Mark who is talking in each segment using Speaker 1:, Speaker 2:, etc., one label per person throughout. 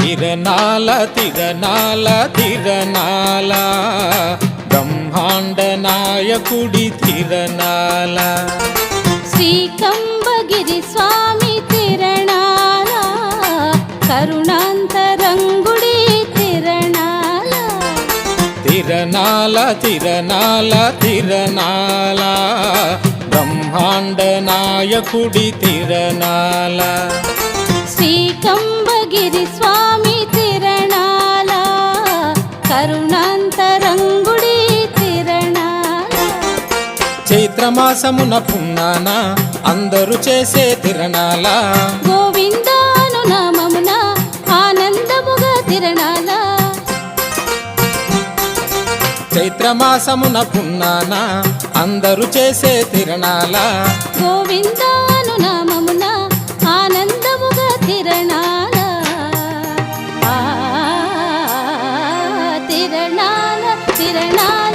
Speaker 1: తిరణాల తిరణాల తిరణాల బ్రహ్మాండ నాయకుడి తిరణాల
Speaker 2: శ్రీకంబగిరి స్వామి తిరణాల కరుణాంతరంగుడి తిరణాల
Speaker 1: తిరణాల తిరణాల తిరణాల బ్రహ్మాండ నాయకుడి తిరణాల
Speaker 2: శ్రీకంబగిరి కరుణాంతరంగుడి తిరణాల
Speaker 1: చైత్రమాసమున పున్నాన అందరూ చేసే తిరణాల.
Speaker 2: గోవిందాను నామమున ఆనందముగా తిరణాల.
Speaker 1: చైత్రమాసమున పున్నాన అందరూ చేసే తిరణాల.
Speaker 2: గోవిందాను నామమున తిరణాల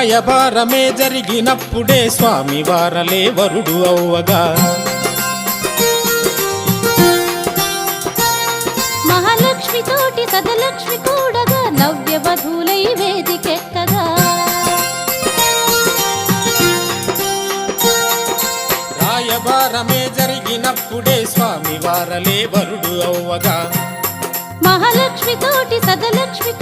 Speaker 1: రాయబారమే జరిగినప్పుడే స్వామి వారలే వరుడు అవ్వగా.
Speaker 2: మహాలక్ష్మి తోటి సదలక్ష్మి కూడగా నవ్య వధులై వేదికెక్కగా
Speaker 1: రాయబారమే జరిగినప్పుడే స్వామి వారలే వరుడు అవ్వగా.
Speaker 2: మహాలక్ష్మి తోటి సదలక్ష్మి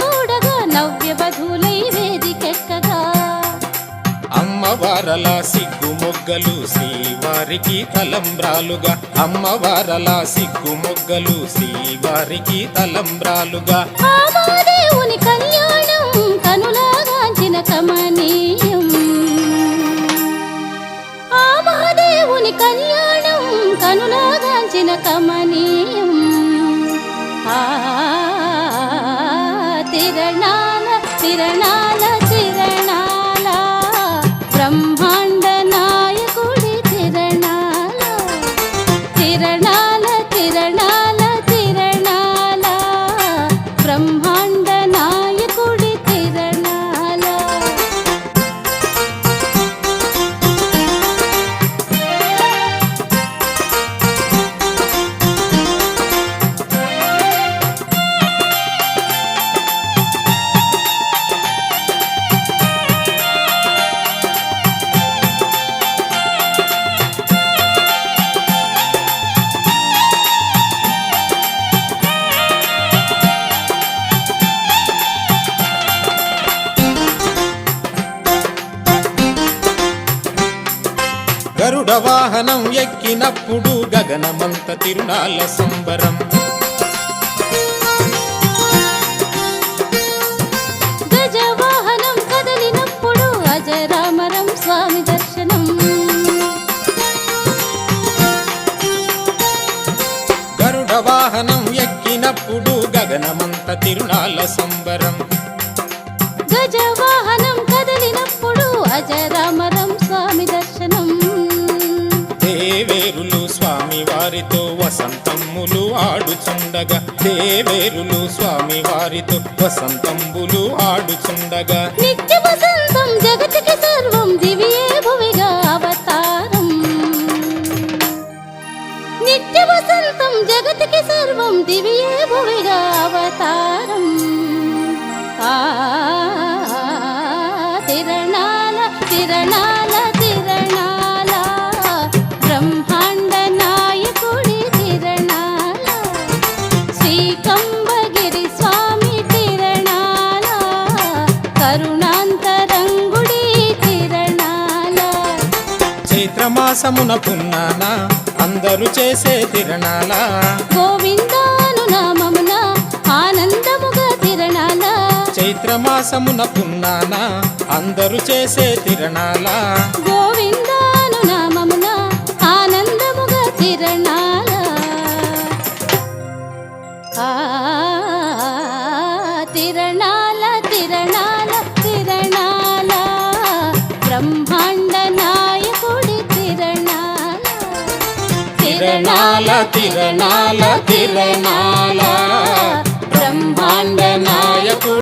Speaker 1: అమ్మవారల సిగ్గు మొగ్గలు శ్రీవారికి తలంబ్రాలుగా. అమ్మవారలా సిగ్గు మొగ్గలు శ్రీవారికి తలంబ్రాలుగా.
Speaker 2: ఆ మహాదేవుని కళ్యాణం కనులాగాంచిన కమనీయం ఆ మహాదేవుని కళ్యాణం కనులాగాంచిన కమనీయం ఆ తిరణాల తిరణాల తిరణాల
Speaker 1: గరుడ వాహనం ఎక్కినప్పుడు గగనమంత తిరునాళ్ళ సంబరం. వాహనం ఎక్కినప్పుడు గగనమంత తిరునాళ్ళ సంబరం. వసంతములు ఆడుచుండగా దేవేరులు స్వామి వారితో వసంతంబులు ఆడుచుండగా.
Speaker 2: నిత్య వసంతం జగతికి సర్వం దివ్యే భువిగా అవతారం. నిత్య వసంతం జగతికి సర్వం దివ్యే
Speaker 1: చైత్రమాసమున పున్నాన అందరూ చేసే తిరణాల?
Speaker 2: గోవిందాను నామమున ఆనందముగా తిరణాల?
Speaker 1: చైత్రమాసమున పున్నాన అందరూ చేసే తిరణాల?
Speaker 2: గోవిందాను నామమున ఆనందముగా తిరణాల? ఆ తిరణాల
Speaker 1: తిరణాల తిరణాల తిరణాల